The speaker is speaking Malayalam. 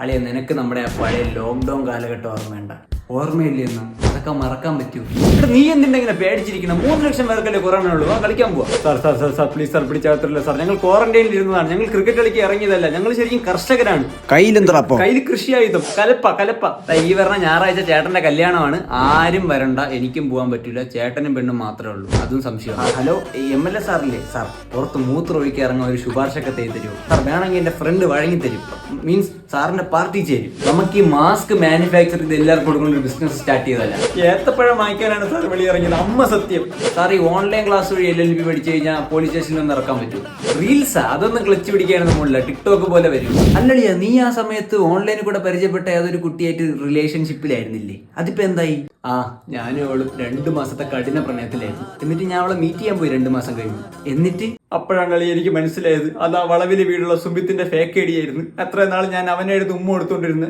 അളിയ നിനക്ക് നമ്മുടെ ആ പഴയ ലോക്ക്ഡൗൺ കാലഘട്ടം ഓർമ്മയുണ്ട? ഓർമ്മയില്ലെന്നും? അതൊക്കെ മറക്കാൻ പറ്റൂ. നീ എന്തിനെങ്ങനെ പേടിച്ചിരിക്കണം മൂന്ന് ലക്ഷം പേർക്കല്ലേ കൊറോണ ഉള്ളൂ. ആ കളിക്കാൻ പോവാ. Sir sir sir sir please sir പിടിച്ചാകത്തില്ല sir. ഞങ്ങൾ ക്വാറന്റൈനിൽ ഇരുന്നതാണ്. ഞങ്ങൾ ക്രിക്കറ്റ് കളിക്ക് ഇറങ്ങിയതല്ല. ഞങ്ങൾ ശരിക്കും കർഷകരാണ്. കയ്യിലെന്താ കയ്യിൽ കൃഷിയായുധം. കലപ്പ കലപ്പ. ഈ പറഞ്ഞ ഞായറാഴ്ച ചേട്ടന്റെ കല്യാണമാണ്. ആരും വരണ്ട. എനിക്കും പോകാൻ പറ്റില്ല ചേട്ടനും പെണ്ണും മാത്രമേ ഉള്ളൂ. അതും സംശയം ഹലോ എം എൽ എ സാറില്ലേ? സാർ പുറത്ത് മൂത്ര ഒഴിക്കി ഇറങ്ങുന്ന ഒരു ശുപാർശക്കെ ചെയ്ത് തരുമോ സാർ വേണമെങ്കിൽ എന്റെ ഫ്രണ്ട് വഴങ്ങി തരും. മീൻസ് സാറിന്റെ പാർട്ടി ചേരും. നമുക്ക് ഈ മാസ്ക് മാനുഫാക്ചർ ചെയ്ത് എല്ലാവർക്കും കൊടുക്കുന്ന ഒരു ബിസിനസ് സ്റ്റാർട്ട് ചെയ്തതല്ല. ഏത്തപ്പഴം വാങ്ങിക്കാനാണ് സാർ വെളി ഇറങ്ങിയത് അമ്മ സത്യം. സാർ ഈ ഓൺലൈൻ ക്ലാസ് വഴി എൽ എൽ ബി പഠിച്ചു കഴിഞ്ഞാൽ പോലീസ് സ്റ്റേഷനിൽ ഒന്ന് ഇറക്കാൻ പറ്റും റീൽസ് അതൊന്നും ക്ലച്ച് പിടിക്കാനൊന്നും മുകളില്ല ടിക്ടോക്ക് പോലെ വരും. അല്ലടിയ നീ ആ സമയത്ത് ഓൺലൈനിൽ കൂടെ പരിചയപ്പെട്ട ഏതൊരു കുട്ടിയായിട്ട് റിലേഷൻഷിപ്പിലായിരുന്നില്ലേ അതിപ്പോ എന്തായി? ആ ഞാനും അവളും രണ്ടു മാസത്തെ കഠിന പ്രണയത്തിലായിരുന്നു. എന്നിട്ട് ഞാൻ അവളെ മീറ്റ് ചെയ്യാൻ പോയി രണ്ടു മാസം കഴിഞ്ഞു. എന്നിട്ട്? അപ്പോഴാണ് കളി എനിക്ക് മനസ്സിലായത്. അത് ആ വളവിലെ വീടുള്ള സുബിത്തിന്റെ ഫേക്ക് ഐഡിയായിരുന്നു അത്ര നാൾ ഞാൻ അവനെ എടുത്ത് ഉമ്മ കൊടുത്തോണ്ടിരുന്നു.